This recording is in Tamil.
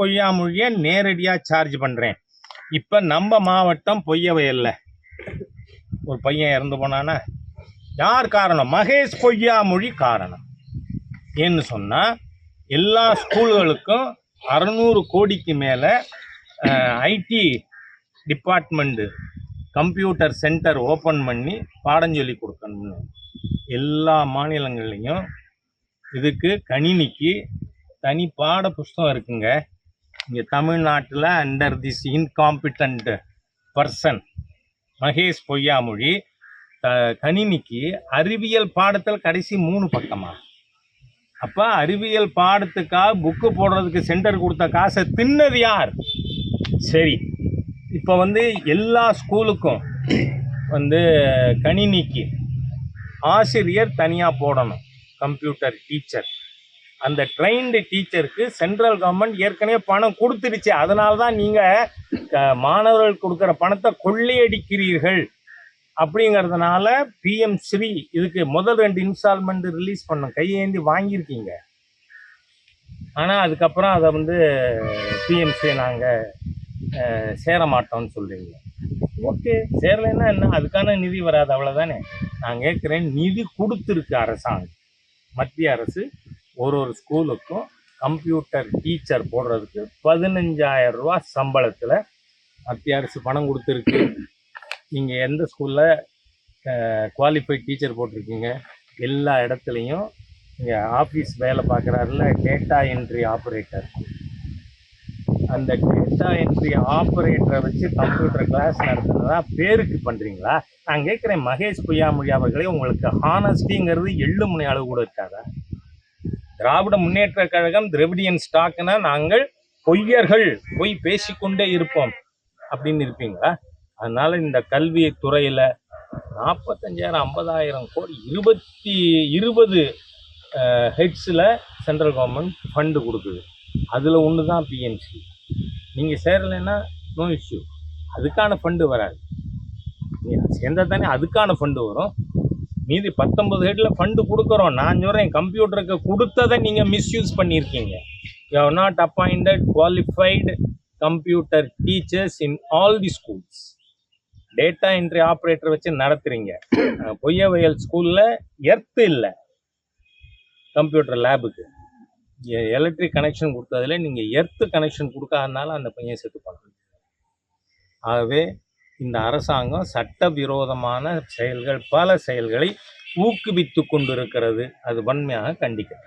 பொய்யாமொழியை நேரடியாக சார்ஜ் பண்ணுறேன் இப்போ நம்ம மாவட்டம் பொய்யவயல்ல ஒரு பையன் இறந்து போனானா? யார் காரணம்? மகேஷ் பொய்யாமொழி காரணம். ஏன்னு சொன்னால் எல்லா ஸ்கூல்களுக்கும் அறநூறு கோடிக்கு மேலே IT department computer centre open பண்ணி பாடம் சொல்லி கொடுக்கணும்னு. எல்லா மாநிலங்கள்லையும் இதுக்கு கணினிக்கு தனி பாட புஸ்தகம் இருக்குங்க. இங்கே தமிழ்நாட்டில் under this incompetent person Mahesh Poyyamozhi the கணினிக்கு அறிவியல் பாடத்தில் கடைசி மூணு பக்கமா? அப்போ அறிவியல் பாடத்துக்காக புக்கு போடுறதுக்கு சென்டர் கொடுத்த காசை தின்னது யார்? சரி இப்போ வந்து எல்லா ஸ்கூலுக்கும் வந்து கணினிக்கு ஆசிரியர் தனியாக போடணும் கம்ப்யூட்டர் டீச்சர் அந்த ட்ரெயின்டு டீச்சருக்கு சென்ட்ரல் கவர்மெண்ட் ஏற்கனவே பணம் கொடுத்துருச்சு அதனால தான் நீங்கள் மாணவர்கள் கொடுக்குற பணத்தை கொள்ளையடிக்கிறீர்கள். அப்படிங்கிறதுனால பிஎம் ஸ்ரீ இதுக்கு முதல் ரெண்டு இன்ஸ்டால்மெண்ட் ரிலீஸ் பண்ணோம். கையேந்தி வாங்கியிருக்கீங்க. ஆனால் அதுக்கப்புறம் அதை வந்து பிஎம்சி நாங்கள் சேர மாட்டோம்னு சொல்கிறீங்க ஓகே சேரலைன்னா என்ன? அதுக்கான நிதி வராது. அவ்வளோதானே நான் கேட்குறேன் நிதி கொடுத்துருக்கு அரசாங்கம். மத்திய அரசு ஒரு ஒரு ஸ்கூலுக்கும் கம்ப்யூட்டர் டீச்சர் போடுறதுக்கு பதினஞ்சாயிரம் ரூபா சம்பளத்தில் மத்திய அரசு பணம் கொடுத்துருக்கு. நீங்கள் எந்த ஸ்கூலில் குவாலிஃபைட் டீச்சர் போட்டிருக்கீங்க? எல்லா இடத்துலையும் இங்கே ஆஃபீஸ் வேலை பார்க்குறாருல டேட்டா என்ட்ரி ஆப்ரேட்டர் அந்த டேட்டா என்ட்ரி ஆப்ரேட்டரை வச்சு கம்ப்யூட்டர் கிளாஸ் நடத்துனதா பேருக்கு பண்ணுறீங்களா நான் கேட்குறேன் மகேஷ் பொய்யாமொழி அவர்களே உங்களுக்கு ஹானஸ்டிங்கிறது எள்ளு முனை அளவு கூட இருக்காதா? திராவிட முன்னேற்ற கழகம் திரவிடியன் ஸ்டாக்னா நாங்கள் பொய்யர்கள் பொய் பேசிக்கொண்டே இருப்போம் அப்படின்னு இருப்பீங்களா? அதனால இந்த கல்வி துறையில் நாற்பத்தஞ்சாயிரம் ஐம்பதாயிரம் கோடி இருபத்தி இருபது ஹெட்ஸில் சென்ட்ரல் கவர்மெண்ட் ஃபண்டு கொடுக்குது. அதில் ஒன்று தான் பிஎன்சி நீங்கள் சேரலைன்னா நோ இஷ்யூ அதுக்கான ஃபண்டு வராது. நீங்கள் சேர்ந்தால் தானே அதுக்கான ஃபண்டு வரும். மீதி பத்தொன்பது ஹெட்டில் ஃபண்டு கொடுக்குறோம். நான் சொல்கிறேன் கம்ப்யூட்டருக்கு கொடுத்ததை நீங்கள் மிஸ்யூஸ் பண்ணியிருக்கீங்க. You have not appointed qualified computer teachers in all the schools data entry operator வச்சு நடத்துகிறீங்க பொய்யவயல் ஸ்கூலில் எர்த்து இல்லை. கம்ப்யூட்டர் லேபுக்கு எலக்ட்ரிக் கனெக்ஷன் கொடுத்ததுல நீங்கள் எர்த்து கனெக்ஷன் கொடுக்காதனால அந்த பையன் செத்து பண்ணுறீங்க ஆகவே இந்த அரசாங்கம் சட்டவிரோதமான செயல்கள் பல செயல்களை ஊக்குவித்து கொண்டிருக்கிறது. அது வன்மையாக கண்டிக்கிறது.